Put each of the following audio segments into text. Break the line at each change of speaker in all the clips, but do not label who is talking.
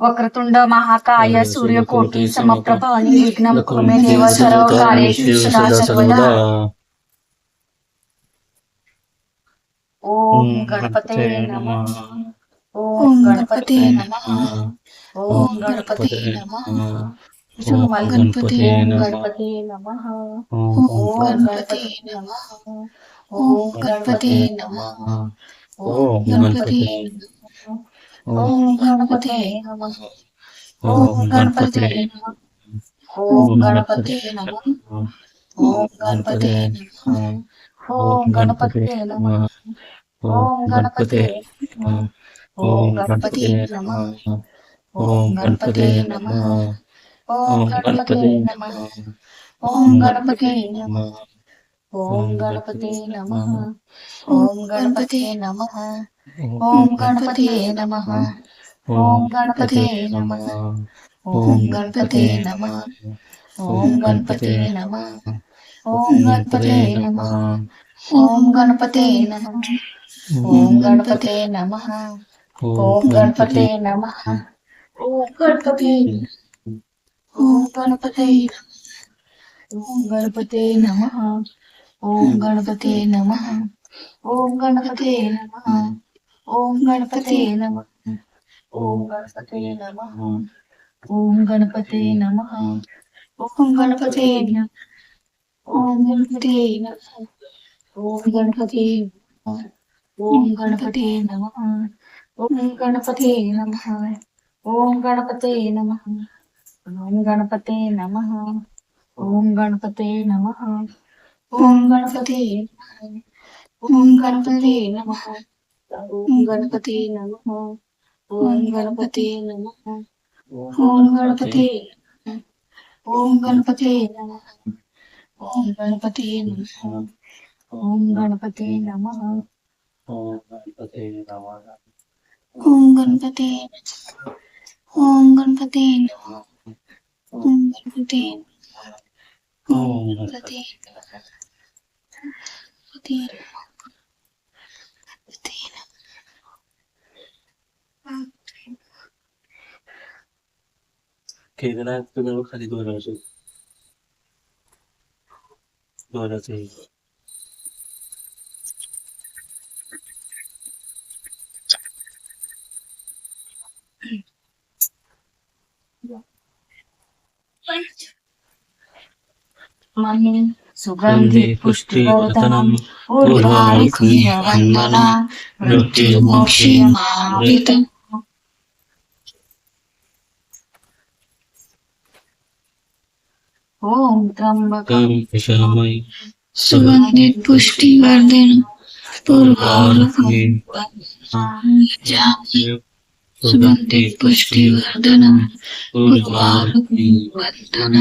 वक्रतुंड महाकाय सूर्यकोटी समप्रभ निर्विघ्नं सर्व कार्येषु सदा सर्वदा ओम गणपते नमः. ओम गणपते नमः. ओम गणपते नमः. ओम गणपते गणपते नमः. ओम गणपते नमः. ओम गणपते नमः. ओम गणपते ॐ गणपते नमः ॐ गणपते नमः ॐ गणपते नमः ॐ गणपते नमः ॐ गणपते नमः ॐ गणपते ॐ गणपते नमः ॐ गणपते नमः ॐ गणपते नमः ॐ गणपते नमः ॐ गणपते नमः ॐ गणपते नमः ओम गणपते नमः ओम गणपते नमः ओम गणपते नमः ओम गणपते नमः ओम गणपते नमः ओम गणपते नमः ओम गणपते नमः ओम गणपते नमः ओम गणपते ओम गणपते ओम गणपते नमः ओम गणपते नमः ओम गणपते नमः ओम गणपते नम ओम गणपते नम ओम गणपते नम ओम गणपते ओम गणपते ओम गणपते ओम गणपते नम ओम गणपते नम ओम गणपते नम ओम गणपते नम ओम गणपते नम ओम गणपते ओम गणपते नम ओम गणपते नमः ओम गणपते नमः ओम गणपते ओम गणपते नमः ओम गणपते नमः ओम गणपते नमः
ओम गणपते नमः
ओम गणपते ओम गणपते नमः ओम गणपते
ओम
गणपते गणपते
खेळ नाही तुम्ही खाली दोराचे दोराचे
मनी सुगंधी पुष्टिवर्धनम् ऊर्ध्वायुक्ति वन्दना मृत्युर्मोक्षीमामृतम्
त्र्यंबकम श्यामय
सुगंधित पुष्टिवर्धन पूर्वारकम सुगंधित पुष्टिवर्धन पूर्वारकम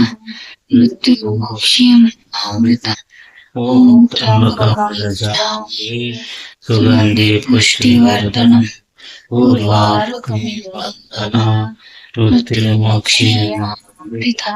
मृत्युमोक्षम अमृता।
ओम त्र्यंबकम सुगंधित पुष्टिवर्धन पूर्वारकम मृत्युमोक्षम अमृता।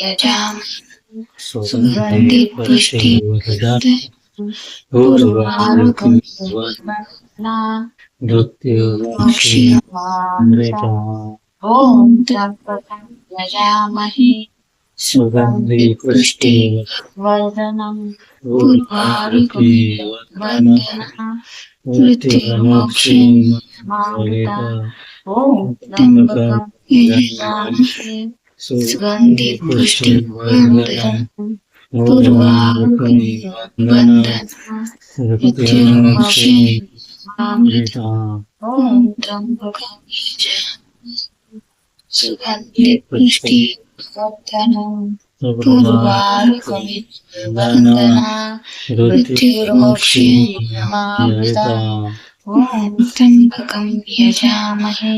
यजामहे
सुगन्धि पुष्टिवर्धनम्
उर्वारुकमिव मृत्युर्मोक्षे
ॐ त्र्यम्बकं यजामहे
सुगन्धि पुष्टिवर्धनम् उर्वारुकमिव
ॐ त्र्यम्बकं यजामहे
सुगन्धि मृत्युर्मोक्षे
ॐ त्र्यम्बकं यजामहे
सुगन्धि पुष्टिवर्धनम् उर्वारुकमिव मृत्युर्मोक्षे
ॐ त्र्यम्बकं यजामहे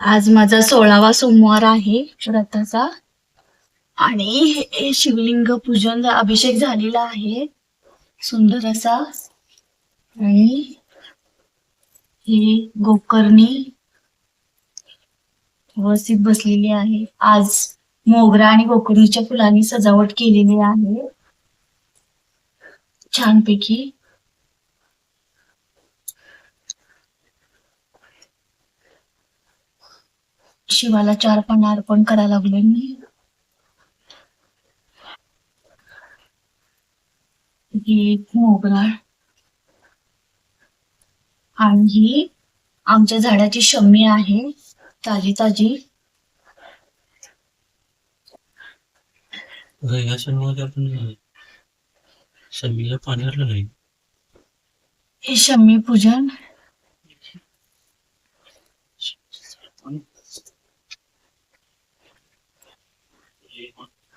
आज माझा सोळावा सोमवार आहे व्रताचा. आणि हे शिवलिंग पूजन अभिषेक झालेला आहे. सुंदर असा. आणि ही गोकर्णी. व्यवस्थित बसलेली आहे. आज मोगरा आणि गोकर्णीच्या फुलांनी सजावट केलेली आहे. छानपैकी. शिवाला चार पण अर्पण करायला लागले मी. ही एक मोगरा. आणि ही आमच्या झाडाची शम्मी आहे. ताजी ताजी.
या सणमध्ये आपण शमीला पाणी घातलं नाही
हे शम्मी पूजन.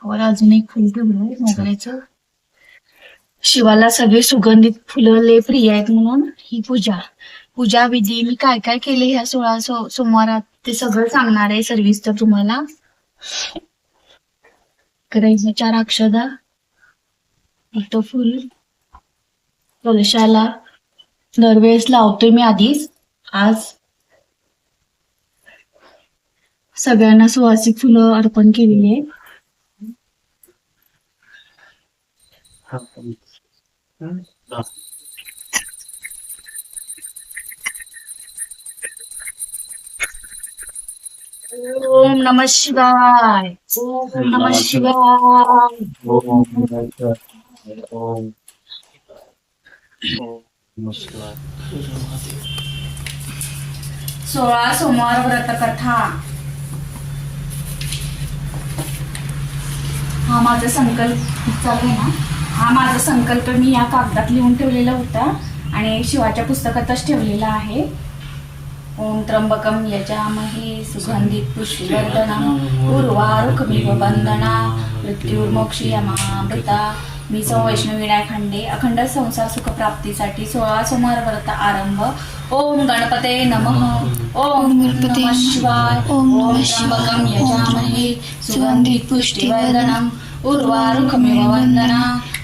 वर अजून एक फुल ठेवलंय मोगऱ्याचं. शिवाला सगळे सुगंधित फुलं लय प्रिय आहेत म्हणून ही पूजा. पूजा विधी मी काय काय केले ह्या सोळा सो सोमवारात ते सगळं सांगणार आहे सर्विस तर तुम्हाला. करायचं चार अक्षदा तो फुल कलशाला दरवेळेस लावतोय मी आधीच. आज सगळ्यांना सुवासिक फुलं अर्पण केलेली आहे ओम नमः शिवाय. ओम नमः शिवाय. सोळा सोमवार व्रत कथा हा माझा संकल्प चालू आहे ना? हा माझा संकल्प मी या कागदात लिहून ठेवलेला होता आणि शिवाच्या पुस्तकातच ठेवलेला आहे. ओम त्र्यंबकम यजामहे सुगंधित पुष्पवर्धनम उर्वारुकमिव बंधना मृत्युर्मोक्षी यमामृता मी सौ वैष्णवी विनायक खंडे अखंड संसार सुख प्राप्तीसाठी सोळा सोमवार व्रत आरंभ। ओम गणपते नमः। ओम
गणपते
शिवाय।
ओम
त्र्यंबकम. यजामहे
सुगंधित पुष्टिवर्धनम
उर्वारुकमिव वंदना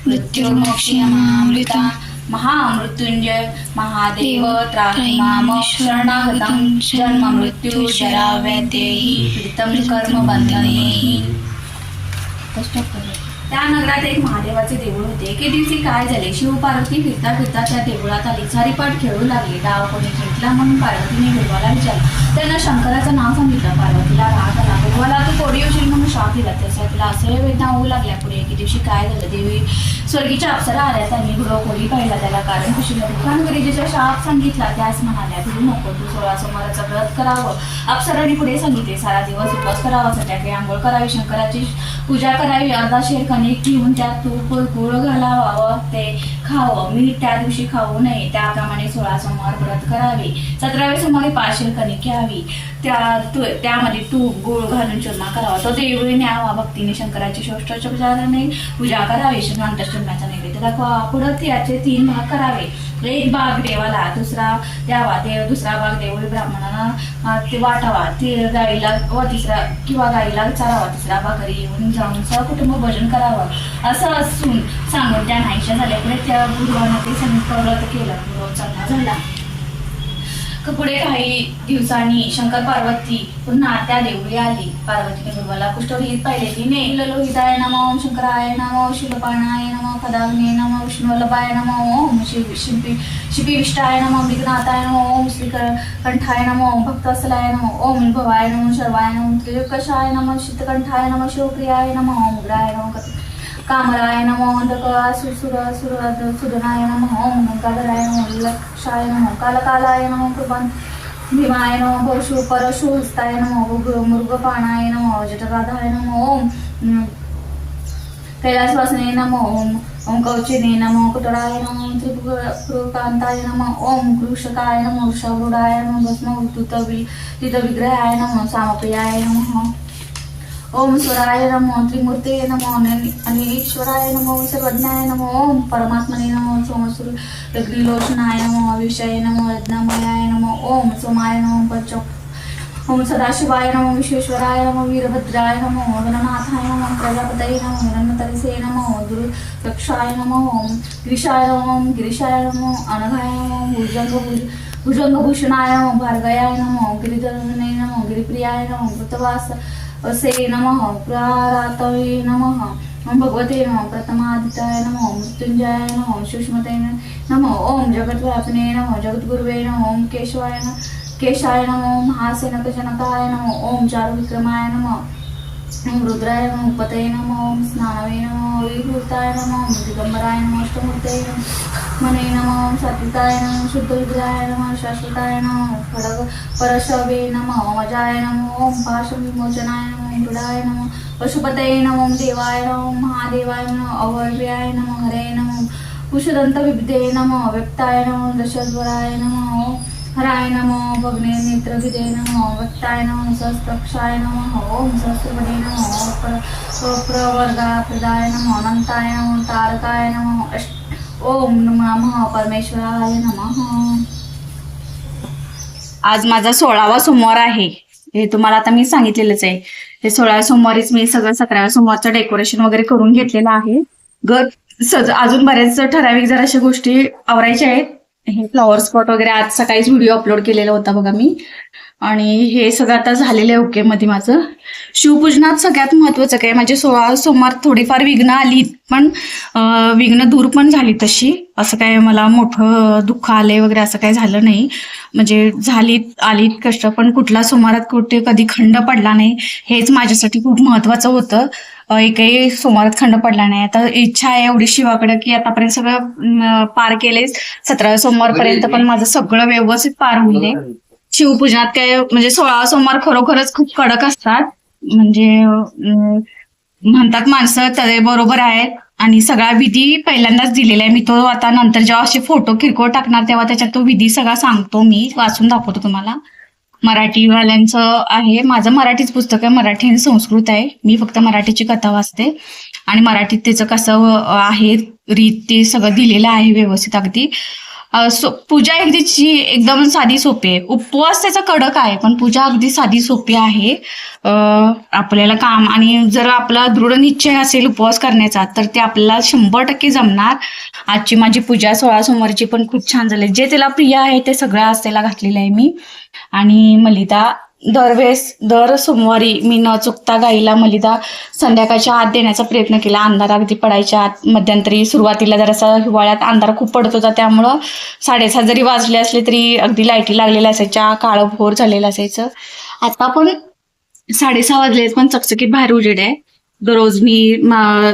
मृत्युर्मोक्षीयमामृता।
महामृत्युंजय महादेव त्राहि माम शरणागतं जन्म मृत्यू जरा पीडितं कर्म बंधनेहि त्या नगरात एक महादेवाचे देऊळ होते. एके दिवशी काय झाले? शिव पार्वती फिरता फिरता त्या देवळात आली. सारीपाट खेळू लागली. डाव कोणी जिंकला म्हणून पार्वतीने गुरुवाला विचारलं. त्यानं शंकराचं नाव सांगितलं. पार्वतीला राग आला. मला तू कोडी येशील म्हणून शाप दिला. त्याचा तिला असं वेदना होऊ लागल्या पुढे. एके दिवशी काय झालं? देवी स्वर्गीच्या अप्सरा आल्या त्यांनी गुरु कोडी पाहिला त्याला? कारण खुशीला दुःखान गिरीजेचा शाप सांगितला त्यास म्हणाल्या भिडू नको तू सोळा सोमवाराचं व्रत करावं. अप्सराने पुढे सांगितले सारा दिवस उपवास करावा संध्याकाळी आंघोळ करावी शंकराची पूजा करावी अर्धा शेर कणिक घेऊन त्यात तूप गुळ व ते खावं. मीठ त्या दिवशी खाऊ नये. त्याप्रमाणे सोळा सोमवार व्रत करावे. सतराव्या सोमवारी पाशील कणिक घ्यावी. त्या त्यामध्ये तूप गुळ घालून चूरमा करावा. तो देवळी न्यावा भक्तीने शंकराची षोष्टोपचाराने पूजा करावी नंतर चूर्म्याचा नैवेद्य दाखवा पुढं त्याचे तीन भाग करावे. एक भाग देवाला दुसरा द्यावा. देव दुसरा भाग देवळी ब्राह्मणाला ते वाटावा. ते गाईला व तिसरा किंवा गाईला चारावा तिसरा भाग घरी येऊन जाऊन सहकुटुंब भजन करावं. असं असून सांगून त्या नाहीशा झाल्यापुढे त्या गुरुवानं ते संयुक्त व्रत केलं. गुरु चांगला झाला. पुढे काही दिवसांनी शंकर पार्वती पुन्हा त्या देवळी आली. पार्वतीने गुरुवाला कुष्ठरोहित पाहिले. तिने लोहिताय नम ओम शंकराय नम शिवपाणाय नम खदाग्ने नम विष्णुवल्लभाय नम ओम शिव शिल्पी शिपिविष्टाय नम विघ्नाथाय नम ओम श्रीकंठाय नम ओम भक्तवत्सलाय नम ओम विभवाय नम शर्वाय नम त्रिकशाय नम शीतकंठाय नम शिवप्रियाय नम ओम उग्राय नम कामराय नमो अंधकासुर सुर सुदनाय नमः ओम नमो लक्षाय नमो कालकालाय नमो कृपण भीमाय नमो परशु परशु हस्ताय नमो मृगपाणाय नमो जटगाधाय नमो ओम हम्म, कैलासवासने नमो ओम ओम कौचिने नमो कुटराय नमो त्रिपुरकांताय नमो ओम कृषकाय नमो वृषवृडाय नमो भस्म विग्रहाय नमो सामप्रियाय नमः। ओम स्वराय नमो त्रिमूर्ते नमो अनिश्वराय नमो सर्वज्ञाय नमो ओम परमात्मने नमो सोमसुर अग्निलोचनाय नमो विषय नमो यज्ञमयाय नमो ओम सोमाय नमो पंच ओम सदाशिवाय नमो विश्वेश्वराय नमो वीरभद्राय नमो गणनाथाय नमो प्रजापतये नमो हिरण्यतरसे नमो दुर्दक्षाय नमो ओम गिरिशाय नमो गिरिशाय नमो अनघाय नमो भुजंग भुजंगभूषणाय नमो भार्गयाय नमो गिरिधरणे नमो गिरिप्रियाय नमो कृतवास असे नमः. प्रारातवे नमः. ओम भगवते नमः. प्रथमादिताय नमः. मृत्युंजयाय नमः. सुष्मते नमः. ओम जगद्व्यापने नमः. जगद्गुरुवे नम. ओम केशवाय नम. केशाय नमः. महासेनकजनकाय नमः. ओम चारुविक्रमाय नमः. ओम रुद्राय नमः उपतये नमः ओम स्नानवे नमः विभूताय नमः ओम दिगंबराय नमः अष्टमूर्तये नमः मने नमः ओम सात्विकाय नमः शुद्ध विग्रहाय नमः शाश्वताय नमः खडग परशवे नमः अजाय नमः ओम पाशविमोचनाय नमः मृडाय नमः पशुपतये नमः ओम देवाय नमः महादेवाय नमः अवर्व्याय नमः हरे नमः कुशदंत विद्ये नमः हराय नमो भग्ने नेत्रविदे नमो वक्ताय नमो नमः ओम सहस्रपदे नमो प्रवर्गा प्रदाय नमो अनंताय नमो तारकाय नमो ओम नमः परमेश्वराय नमः। आज माझा सोळावा सोमवार आहे. हे तुम्हाला आता मी सांगितलेलंच आहे. हे सोळाव्या सोमवारीच मी सगळं सतराव्या सोमवारचं डेकोरेशन वगैरे करून घेतलेलं आहे. ग सज अजून बऱ्याच ठराविक जर अशा गोष्टी आवरायच्या आहेत हे फ्लॉवर स्पॉट वगैरे आज सकाळीच व्हिडिओ अपलोड केलेला होता बघा मी. आणि हे सगळं आता झालेलं आहे ओके मध्ये माझं. शिवपूजनात सगळ्यात महत्वाचं काय? म्हणजे सोळा सोमवार थोडीफार विघ्न आली पण विघ्न दूर पण झाली तशी. असं काय मला मोठं दुःख आले वगैरे असं काय झालं नाही. म्हणजे झाली आली कष्ट पण कुठला सोमवारात कुठे कधी खंड पडला नाही हेच माझ्यासाठी खूप महत्वाचं होतं. एकही सोमवारात खंड पडला नाही. आता इच्छा आहे एवढी शिवाकडं की आतापर्यंत सगळं पार केले सतराव्या सोमवारपर्यंत पण माझं सगळं व्यवस्थित पार होईल. शिवपूजनात काय म्हणजे सोळा सोमवार खरोखरच खूप कडक असतात. म्हणजे म्हणतात माणसं ते बरोबर आहेत. आणि सगळा विधी पहिल्यांदाच दिलेला आहे. मी तो आता नंतर जेव्हा असे फोटो किरकोळ टाकणार तेव्हा त्याच्यात तो विधी सगळा सांगतो मी. वाचून दाखवतो तुम्हाला. मराठीवाल्यांचं आहे. माझं मराठीच पुस्तक आहे. मराठी आणि संस्कृत आहे. मी फक्त मराठीची कथा वाचते. आणि मराठीत त्याचं कसं आहे रीत ते सगळं दिलेलं आहे व्यवस्थित अगदी. पूजा अगदीची एकदम साधी सोपी आहे. उपवास त्याचा कडक आहे पण पूजा अगदी साधी सोपी आहे. आपल्याला काम आणि जर आपला दृढ निश्चय असेल उपवास करण्याचा तर ते आपल्याला शंभर टक्के जमणार. आजची माझी पूजा सोळा सोमवारची पण खूप छान झाली. जे त्याला प्रिय आहे ते सगळं आज त्याला घातलेलं आहे मी. आणि मलिता दरवेळेस दर सोमवारी मी न चुकता गाईला मलिदा संध्याकाळच्या आत देण्याचा प्रयत्न केला. अंधार अगदी पडायच्या आत मध्यंतरी सुरुवातीला जरासा हिवाळ्यात अंधार खूप पडत होता. त्यामुळं साडेसात जरी वाजले असले तरी अगदी लाईटी लागलेल्या असायच्या काळं भोर झालेलं असायचं. आता पण साडेसहा वाजले पण चकचकीत बाहेर उजेड आहे. दररोज मी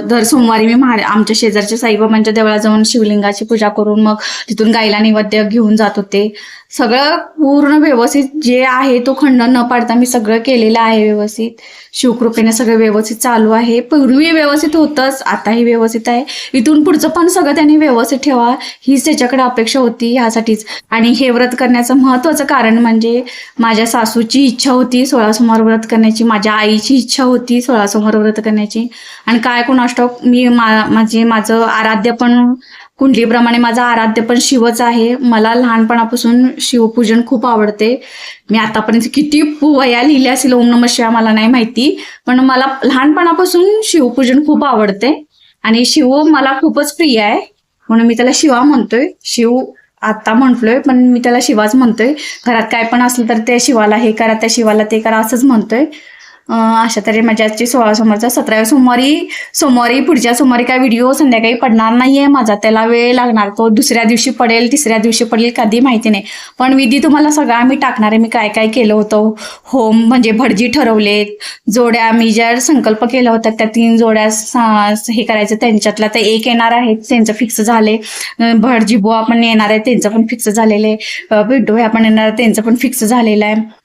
दर सोमवारी मी आमच्या शेजारच्या साईबाबांच्या देवळा जाऊन शिवलिंगाची पूजा करून मग तिथून गाईला नैवेद्य घेऊन जात होते. सगळं पूर्ण व्यवस्थित जे आहे तो खंड न पाडता मी सगळं केलेलं आहे व्यवस्थित. शिवकृपेने सगळं व्यवस्थित चालू आहे. पूर्वी व्यवस्थित होतंच आताही व्यवस्थित आहे. इथून पुढचं पण सगळं त्यांनी व्यवस्थित ठेवा हीच त्याच्याकडे अपेक्षा होती ह्यासाठीच आणि हे व्रत करण्याचं महत्त्वाचं कारण म्हणजे माझ्या सासूची इच्छा होती सोळा सोमवार व्रत करण्याची माझ्या आईची इच्छा होती सोळा सोमवार व्रत करण्याची. आणि काय कोणाष्टोक मी मा माझे माझं आराध्य पण कुंडलीप्रमाणे माझं आराध्य पण शिवच आहे. मला लहानपणापासून शिवपूजन खूप आवडते. मी आतापर्यंत किती वया लिहिल्या असेल ओम नम शिवाय मला नाही माहिती. पण मला लहानपणापासून शिवपूजन खूप आवडते. आणि शिव मला खूपच प्रिय आहे. म्हणून मी त्याला शिवा म्हणतोय. शिव आता म्हटलोय पण मी त्याला शिवाच म्हणतोय. घरात काय पण असलं तर त्या शिवाला हे करा त्या शिवाला ते करा असंच म्हणतोय. अशा तरी माझ्या आजची सोळा सोमवारचा सतराव्या सोमवारी सोमवारी पुढच्या सोमवारी काय व्हिडिओ संध्याकाळी पडणार नाहीये माझा. त्याला वेळ लागणार. तो दुसऱ्या दिवशी पडेल तिसऱ्या दिवशी पडेल कधी माहिती नाही. पण विधी तुम्हाला सगळा मी टाकणार आहे. मी काय काय केलं होतं? होम म्हणजे भटजी ठरवले जोड्या मी ज्या संकल्प केला होता त्या तीन जोड्या सा- हे करायचं. त्यांच्यातला तर एक येणार आहे. त्यांचं फिक्स झाले भटजी बुवा पण येणार आहे. त्यांचं पण फिक्स झालेलं आहे. पिंटू आपण पण येणार आहे, त्यांचं पण फिक्स झालेलं आहे.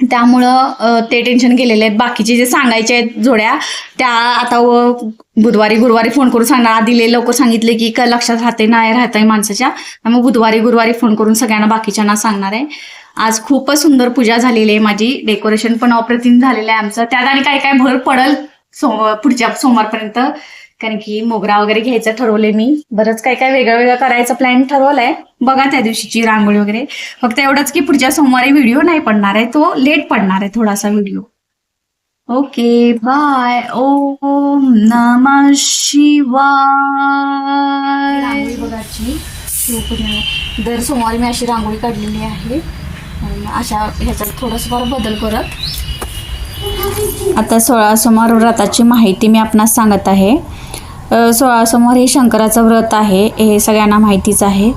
त्यामुळं ते टेन्शन गेलेले आहेत. बाकीचे जे सांगायचे आहेत जोड्या त्या आता बुधवारी गुरुवारी फोन करून सांगणार. आधी लवकर सांगितले की क- लक्षात राहते नाही राहत आहे माणसाच्या त्यामुळे बुधवारी गुरुवारी फोन करून सगळ्यांना बाकीच्यांना सांगणार आहे. आज खूपच सुंदर पूजा झालेली आहे माझी. डेकोरेशन पण अप्रतिम झालेलं आहे आमचं. त्यात आणि काय काय भर पडल सोम पुढच्या सोमवारपर्यंत? कारण की मोगरा वगैरे घ्यायचं ठरवले मी. बरंच काय काय वेगळं वेगळं करायचं प्लॅन ठरवलाय. बघा त्या दिवशीची रांगोळी वगैरे. फक्त एवढंच की पुढच्या सोमवारी व्हिडिओ नाही पडणार आहे. तो लेट पडणार आहे थोडासा व्हिडिओ ओके बाय ओम नम शिवाय. रांगोळी बघायची दर सोमवारी मी अशी रांगोळी काढलेली आहे. अशा ह्याच्यात थोडंसं फार बदल करत. आता सोळा सोमवार व्रताची माहिती मी आपणास सांगत आहे. सोळा सोमवार हे शंकराचं व्रत आहे हे सगळ्यांना माहितीच आहे.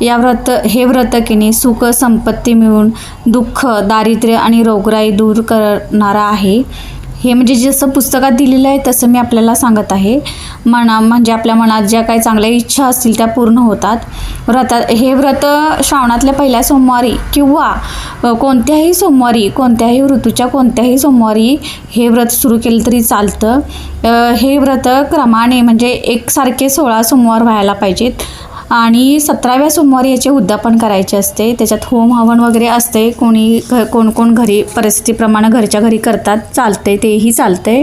या व्रत हे व्रत सुख संपत्ती मिळून दुःख दारिद्र्य आणि रोगराई दूर करणारा आहे. हे म्हणजे जसं पुस्तकात दिलेलं आहे तसं मी आपल्याला सांगत आहे. मना म्हणजे आपल्या मनात ज्या काही चांगल्या इच्छा असतील त्या पूर्ण होतात. व्रतात हे व्रत श्रावणातल्या पहिल्या सोमवारी किंवा कोणत्याही सोमवारी कोणत्याही ऋतूच्या कोणत्याही सोमवारी हे व्रत सुरू केलं तरी चालतं. हे व्रत क्रमाने म्हणजे एकसारखे सोळा सोमवार व्हायला पाहिजेत. आणि सतराव्या सोमवारी याचे उद्यापन करायचे असते. त्याच्यात होम हवन वगैरे असते. कोणी घ कोण कोण घरी परिस्थितीप्रमाणे घरच्या घरी करतात. चालते तेही चालते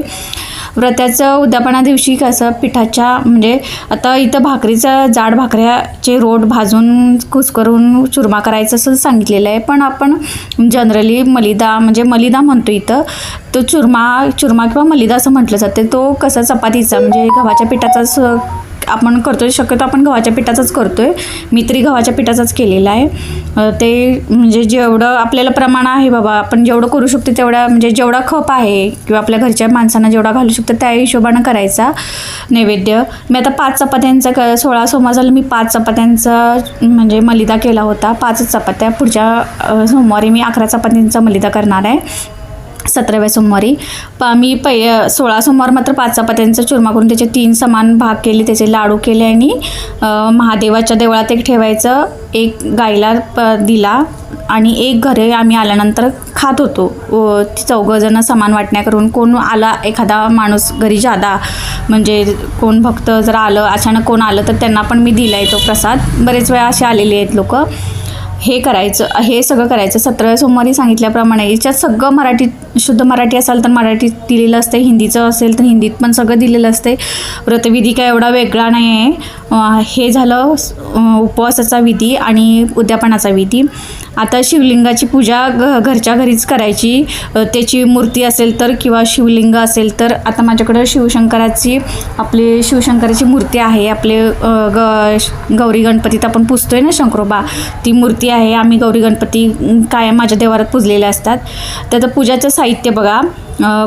व्रताचं उद्यापना दिवशी कसं पिठाच्या म्हणजे आता इथं भाकरीचं जाड भाकऱ्याचे रोट भाजून कुसकरून चुरमा करायचं असं सांगितलेलं आहे. पण आपण जनरली मलिदा म्हणजे मलिदा म्हणतो इथं. तो चुरमा चुरमा किंवा मलिदा असं म्हटलं जाते. तो कसा चपातीचा म्हणजे गव्हाच्या पिठाचा आपण करतो आहे शक्यतो आपण गव्हाच्या पिठाचाच करतो आहे मी तरी गव्हाच्या पिठाचाच केलेला आहे. ते म्हणजे जेवढं आपल्याला प्रमाण आहे बाबा आपण जेवढं करू शकतो तेवढ्या म्हणजे जेवढा खप आहे किंवा आपल्या घरच्या माणसांना जेवढा घालू शकतो त्या हिशोबानं करायचा नैवेद्य. मी आता पाच चपात्यांचा क सोळा सोमवार झाला मी पाच चपात्यांचा म्हणजे मलिदा केला होता पाचच चपात्या. पुढच्या सोमवारी मी अकरा चपात्यांचा मलिदा करणार आहे. सतराव्या सोमवारी. प मी पै सोळा सोमवार मात्र पाच चपात्यांचा चुरमा करून त्याचे तीन समान भाग केले त्याचे लाडू केले आणि महादेवाच्या देवळात एक ठेवायचं एक गाईला प दिला आणि एक घरे आम्ही आल्यानंतर खात होतो. व चौघंजणं समान वाटण्या करून कोण आला एखादा माणूस घरी जादा म्हणजे कोण भक्त जर आलं अचानक कोण आलं तर त्यांना पण मी दिला आहे तो प्रसाद. बरेच वेळा असे आलेले आहेत लोक. हे करायचं हे सगळं करायचं. सतरा सोमवारी सांगितल्याप्रमाणे याच्यात सगळं मराठीत शुद्ध मराठी असाल तर मराठीत दिलेलं असते हिंदीचं असेल तर हिंदीत पण सगळं दिलेलं असते. व्रतविधी काय एवढा वेगळा नाही आहे हे झालं उपवासाचा विधी आणि उद्यापनाचा विधी. आता शिवलिंगाची पूजा घ घरच्या घरीच करायची. त्याची मूर्ती असेल तर किंवा शिवलिंग असेल तर आता माझ्याकडं शिवशंकराची आपली शिवशंकराची मूर्ती आहे. आपले ग गौरी गणपतीत आपण पुजतोय ना शंकरोबा? ती मूर्ती आहे. आम्ही गौरी गणपती कायम माझ्या देवारात पुजलेले असतात. त्याचं पूजाचं साहित्य बघा.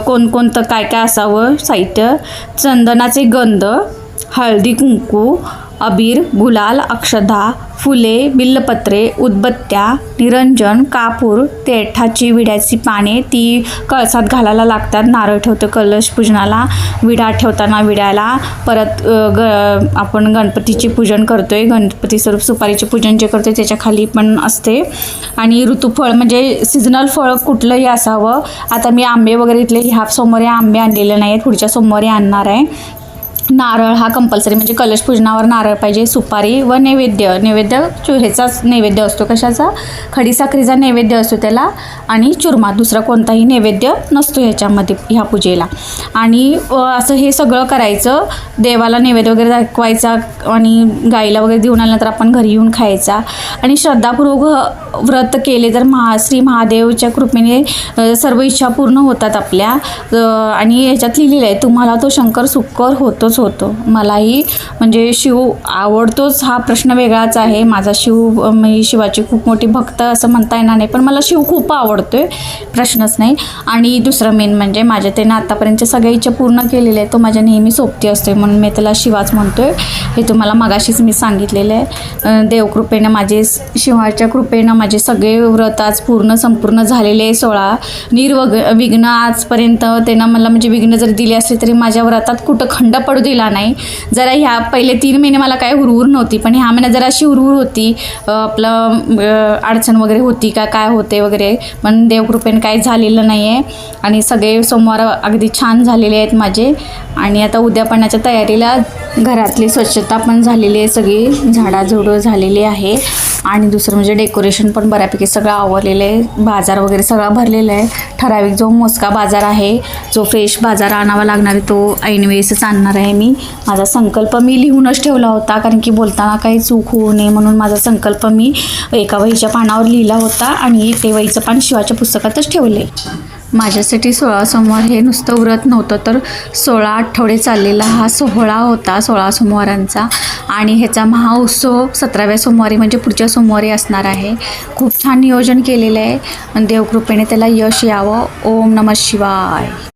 कोणकोणतं काय काय असावं साहित्य? चंदनाचे गंध हळदी कुंकू अबीर गुलाल अक्षदा फुले बिल्लपत्रे उदबत्त्या निरंजन कापूर तेठाची विड्याची पाने ती कळसात घालायला लागतात. नारळ ठेवतो कलश पूजनाला विडा ठेवताना विड्याला. परत ग आपण गणपतीचे पूजन करतोय. गणपती स्वरूप सुपारीचे पूजन जे करतो त्याच्याखाली पण असते. आणि ऋतुफळ म्हणजे सिजनल फळ कुठलंही असावं. आता मी आंबे वगैरे इथले ह्या सोमवारी आंबे आणलेले नाही आहेत पुढच्या सोमवारी आणणार आहे. नारळ हा कंपल्सरी म्हणजे कलश पूजनावर नारळ पाहिजे. सुपारी व नैवेद्य. नैवेद्य चु ह्याचाच नैवेद्य असतो कशाचा? खडीसाखरीचा नैवेद्य असतो त्याला आणि चुरमा दुसरा कोणताही नैवेद्य नसतो ह्याच्यामध्ये ह्या पूजेला. आणि असं हे सगळं करायचं. देवाला नैवेद्य वगैरे दाखवायचा आणि गाईला वगैरे देऊन आल्यानंतर आपण घरी येऊन खायचा. आणि श्रद्धापूर्वक व्रत केले तर महा श्री महादेवच्या कृपेने सर्व इच्छा पूर्ण होतात आपल्या. आणि ह्याच्यात लिहिलेलं आहे तुम्हाला तो शंकर सुकर होतोच होतो. मलाही म्हणजे शिव आवडतोच हा प्रश्न वेगळाच आहे. माझा शिव मी शिवाची खूप मोठी भक्त असं म्हणता येणार नाही पण मला शिव खूप आवडतो आहे प्रश्नच नाही. आणि दुसरं मेन म्हणजे माझ्या त्यानं आतापर्यंतच्या सगळ्या इच्छा पूर्ण केलेल्या आहे तो माझ्या नेहमी सोबती आहे म्हणून मी त्याला शिवाच म्हणतो आहे हे तुम्हाला मगाशीच मी सांगितलेलं आहे. देवकृपेनं माझे शिवाच्या कृपेनं माझे सगळे व्रत आज पूर्ण संपूर्ण झालेले आहे सोळा. निर्वग विघ्न आजपर्यंत त्यानं मला म्हणजे विघ्न जर दिले असले तरी माझ्या व्रतात कुठं खंड पडू दिला नाही. जरा ह्या पहिले तीन महिने मला काय हुरहुर नव्हती पण ह्या महिन्यात जरा अशी हुरहुर होती. आपलं अडचण वगैरे होती का काय होते वगैरे पण देवकृपेने काही झालेलं नाही आहे आणि सगळे सोमवार अगदी छान झालेले आहेत माझे. आणि आता उद्यापणाच्या तयारीला घरातली स्वच्छता पण झालेली आहे सगळी झाडाझुडं झालेली आहे. आणि दुसरं म्हणजे डेकोरेशन पण बऱ्यापैकी सगळं आवरलेलं आहे. बाजार वगैरे सगळा भरलेला आहे. ठराविक जो मोजका बाजार आहे जो फ्रेश बाजार आणावा लागणार आहे तो ऐनवेळेसच आणणार आहे मी. माझा संकल्प मी लिहूनच ठेवला होता कारण की बोलताना काही चूक होऊ नये म्हणून माझा संकल्प मी एका वहीच्या पानावर लिहिला होता आणि ते वहीचं पान शिवाच्या पुस्तकातच ठेवले माझ्यासाठी सोळा सोमवार हे नुसतं व्रत नव्हतं तर सोळा आठवडे चाललेला हा सोहळा होता सोळा सोमवारांचा. आणि ह्याचा महाउत्सव सतराव्या सोमवारी म्हणजे पुढच्या सोमवारी असणार आहे. खूप छान नियोजन केलेलं आहे. देवकृपेने त्याला यश यावं. ओम नमः शिवाय.